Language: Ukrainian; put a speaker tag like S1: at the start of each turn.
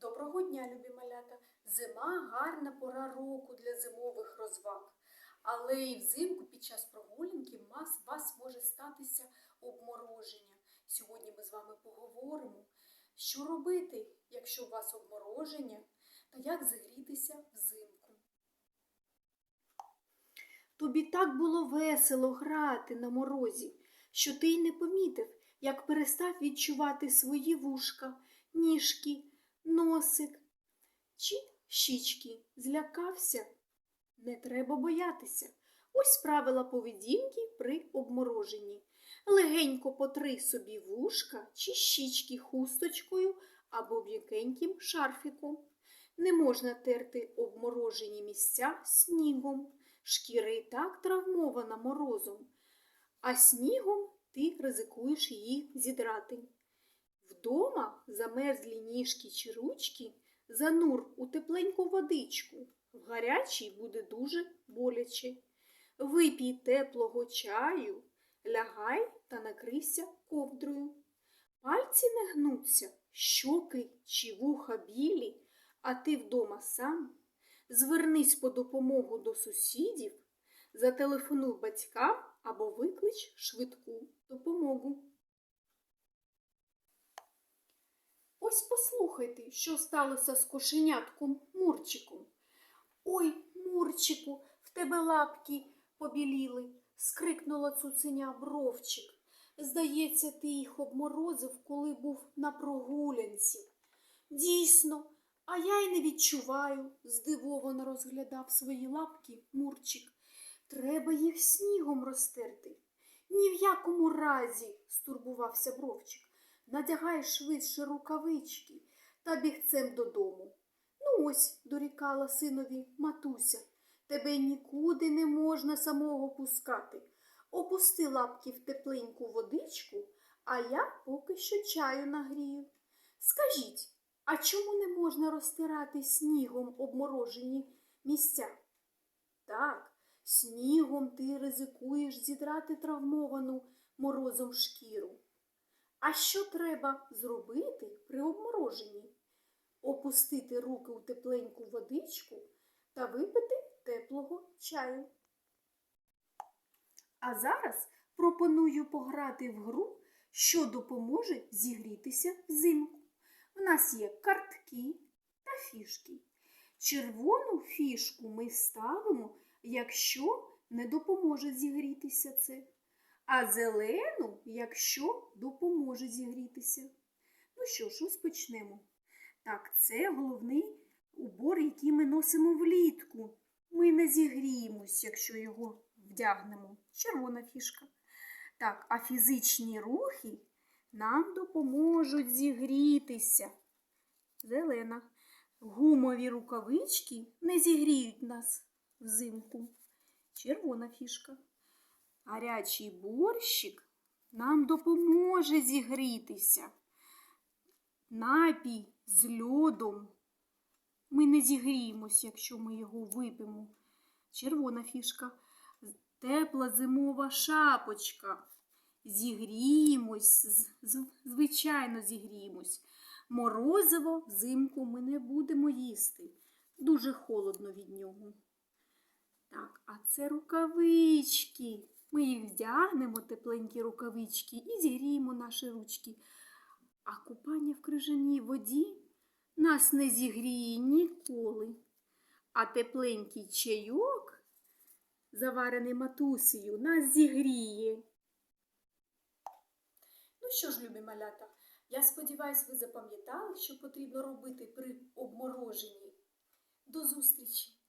S1: Доброго дня, любі малята! Зима гарна пора року для зимових розваг. Але і взимку під час прогулянки вас, вас може статися обмороження. Сьогодні ми з вами поговоримо, що робити, якщо у вас обмороження, та як зігрітися взимку. Тобі так було весело грати на морозі, що ти й не помітив, як перестав відчувати свої вушка, ніжки, носик чи щічки. Злякався? Не треба боятися. Ось правила поведінки при обмороженні. Легенько потри собі вушка чи щічки хусточкою або м'якеньким шарфіком. Не можна терти обморожені місця снігом. Шкіра і так травмована морозом, а снігом ти ризикуєш її зідрати. Вдома замерзлі ніжки чи ручки занур у тепленьку водичку. В гарячій буде дуже боляче. Випій теплого чаю, лягай та накрийся ковдрою. Пальці не гнуться, щоки чи вуха білі, а ти вдома сам. Звернись по допомогу до сусідів, зателефонуй батькам або виклич швидку допомогу. Ось послухайте, що сталося з кошенятком Мурчиком. Ой, Мурчику, в тебе лапки побіліли, скрикнула цуценя бровчик. Здається, ти їх обморозив, коли був на прогулянці. Дійсно, а я й не відчуваю, здивовано розглядав свої лапки Мурчик. Треба їх снігом розтерти. Ні в якому разі, стурбувався бровчик. Надягай швидше рукавички та бігцем додому. Ну ось, дорікала синові матуся, тебе нікуди не можна самого пускати. Опусти лапки в тепленьку водичку, а я поки що чаю нагрію. Скажіть, а чому не можна розтирати снігом обморожені місця? Так, снігом ти ризикуєш зідрати травмовану морозом шкіру. А що треба зробити при обмороженні? Опустити руки у тепленьку водичку та випити теплого чаю. А зараз пропоную пограти в гру, що допоможе зігрітися взимку. У нас є картки та фішки. Червону фішку ми ставимо, якщо не допоможе зігрітися це, а зелену, якщо допоможе зігрітися. Ну що ж, розпочнемо. Так, це головний убор, який ми носимо влітку. Ми не зігріємось, якщо його вдягнемо. Червона фішка. Так, а фізичні рухи нам допоможуть зігрітися. Зелена. Гумові рукавички не зігріють нас взимку. Червона фішка. Гарячий борщик нам допоможе зігрітися. Напій з льодом. Ми не зігріємось, якщо ми його вип'ємо. Червона фішка. Тепла зимова шапочка. Зігріємось, звичайно, зігріємось. Морозиво взимку ми не будемо їсти. Дуже холодно від нього. Так, а це рукавички. Ми їх вдягнемо, тепленькі рукавички, і зігріємо наші ручки. А купання в крижаній воді нас не зігріє ніколи. А тепленький чайок, заварений матусею, нас зігріє. Ну що ж, любі малята, я сподіваюся, ви запам'ятали, що потрібно робити при обмороженні. До зустрічі!